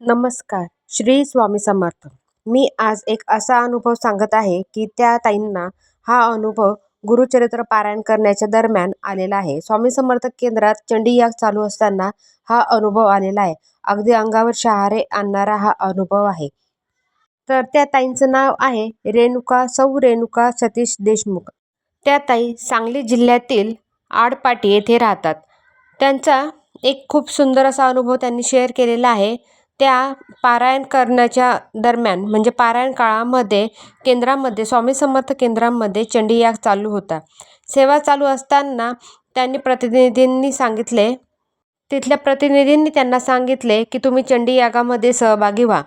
नमस्कार. श्री स्वामी समर्थ. मी आज एक असा अनुभव सांगत आहे की त्या ताईंना हा अनुभव गुरुचरित्र पारायण करण्याच्या दरम्यान आलेला आहे. स्वामी समर्थ केंद्रात चंडी याग चालू असताना हा अनुभव आलेला आहे. अगदी अंगावर शहारे आणणारा हा अनुभव आहे. तर त्या ताईंचं नाव आहे रेणुका सौ रेणुका सतीश देशमुख. त्या ताई सांगली जिल्ह्यातील आडपाटी येथे राहतात. त्यांचा एक खूप सुंदर असा अनुभव त्यांनी शेअर केलेला आहे. त्या पारायण करण्याच्या दरम्यान म्हणजे पारायण काळामध्ये केंद्रामध्ये स्वामी समर्थ केंद्रामध्ये चंडी याग चालू होता. सेवा चालू असताना त्यांनी प्रतिनिधींनी सांगितले तिथल्या प्रतिनिधींनी त्यांना सांगितले की तुम्ही चंडी यागामध्ये सहभागी व्हा.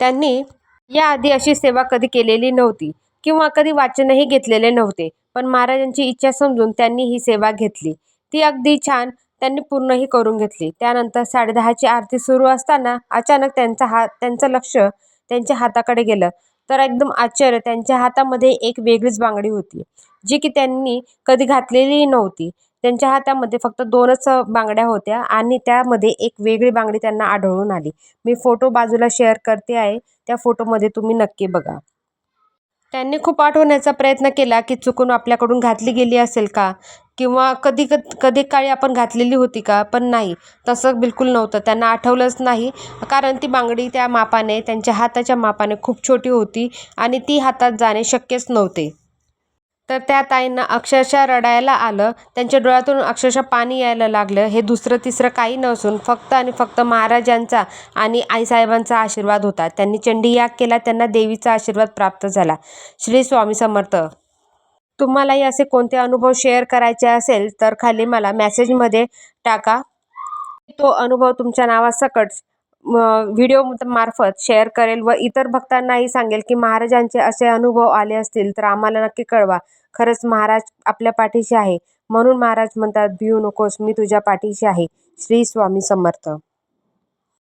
त्यांनी याआधी अशी सेवा कधी केलेली नव्हती किंवा कधी वाचनही घेतलेले नव्हते पण महाराजांची इच्छा समजून त्यांनी ही सेवा घेतली. ती अगदी छान त्यांनी पूर्णही करून घेतली. त्यानंतर साडेदहाची आरती सुरू असताना अचानक त्यांचा हात त्यांचं लक्ष त्यांच्या हाताकडे गेलं. तर एकदम आश्चर्य त्यांच्या हातामध्ये एक वेगळीच बांगडी होती जी की त्यांनी कधी घातलेली नव्हती. त्यांच्या हातामध्ये फक्त दोनच बांगड्या होत्या आणि त्यामध्ये एक वेगळी बांगडी त्यांना आढळून आली. मी फोटो बाजूला शेअर करते आहे. त्या फोटोमध्ये तुम्ही नक्की बघा. त्यांनी खूप आठवण्याचा प्रयत्न केला की चुकून आपल्याकडून घातली गेली असेल का? किंवा कधी कधी कधी काळी आपण घातलेली होती का? पण नाही. तसं बिलकुल नव्हतं. त्यांना आठवलंच नाही. कारण ती बांगडी त्या मापाने त्यांच्या हाताच्या मापाने खूप छोटी होती आणि ती हातात जाणे शक्यच नव्हते. तर त्या ताईंना अक्षरशः रडायला आलं. त्यांच्या डोळ्यातून अक्षरशः पाणी यायला लागलं. हे दुसरं तिसरं काही नसून फक्त आणि फक्त महाराजांचा आणि आईसाहेबांचा आशीर्वाद होता. त्यांनी चंडी याग केला. त्यांना देवीचा आशीर्वाद प्राप्त झाला. श्री स्वामी समर्थ. तुम्हालाही असे कोणते अनुभव शेअर करायचे असेल तर खाली मला मेसेजमध्ये टाका. तो अनुभव तुमच्या नावासकट व्हिडिओ मार्फत शेअर करेल व इतर भक्तांनाही सांगेल की महाराजांचे असे अनुभव आले असतील तर आम्हाला नक्की कळवा. खरंच महाराज आपल्या पाठीशी आहे. म्हणून महाराज म्हणतात भिऊ नकोस मी तुझ्या पाठीशी आहे. श्री स्वामी समर्थ.